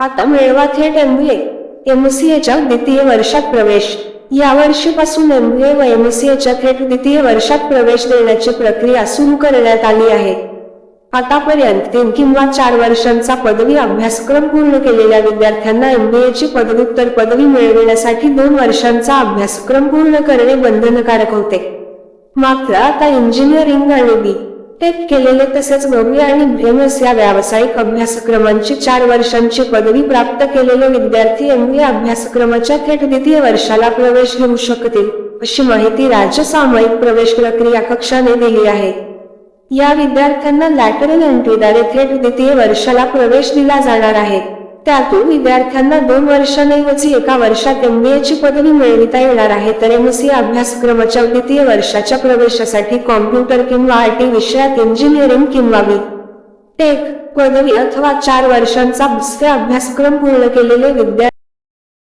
आता मिळवा थेट एमबीए एमसीएच्या द्वितीय वर्षात प्रवेश. या वर्षीपासून एमबीए व एमसीएच्या थेट द्वितीय वर्षात प्रवेश देण्याची प्रक्रिया सुरू करण्यात आली आहे. आतापर्यंत तीन किंवा चार वर्षांचा पदवी अभ्यासक्रम पूर्ण केलेल्या विद्यार्थ्यांना एमबीएची पदव्युत्तर पदवी मिळविण्यासाठी दोन वर्षांचा अभ्यासक्रम पूर्ण करणे बंधनकारक होते. मात्र आता इंजिनिअरिंग आणि बी टेक केलेले तसेच नववी आणि बीएमएस या व्यावसायिक अभ्यासक्रमांची चार वर्षांची पदवी प्राप्त केलेले विद्यार्थी एमबीए अभ्यासक्रमाच्या थेट द्वितीय वर्षाला प्रवेश घेऊ शकतील अशी माहिती राज्य सामायिक प्रवेश प्रक्रिया कक्षाने दिली आहे. या विद्यार्थ्यांना लॅटरल एंट्रीद्वारे थेट द्वितीय वर्षाला प्रवेश दिला जाणार आहे. त्यातून विद्यार्थ्यांना दोन वर्षांऐवजी एका वर्षात एमबीए ची पदवी मिळविता येणार आहे. तर एम सी अभ्यासक्रमाच्या द्वितीय वर्षाच्या प्रवेशासाठी कॉम्प्युटर किंवा आय टी विषयात इंजिनिअरिंग किंवा बी टेक पदवी अथवा चार वर्षांचा दुसरा अभ्यासक्रम पूर्ण केलेले विद्यार्थी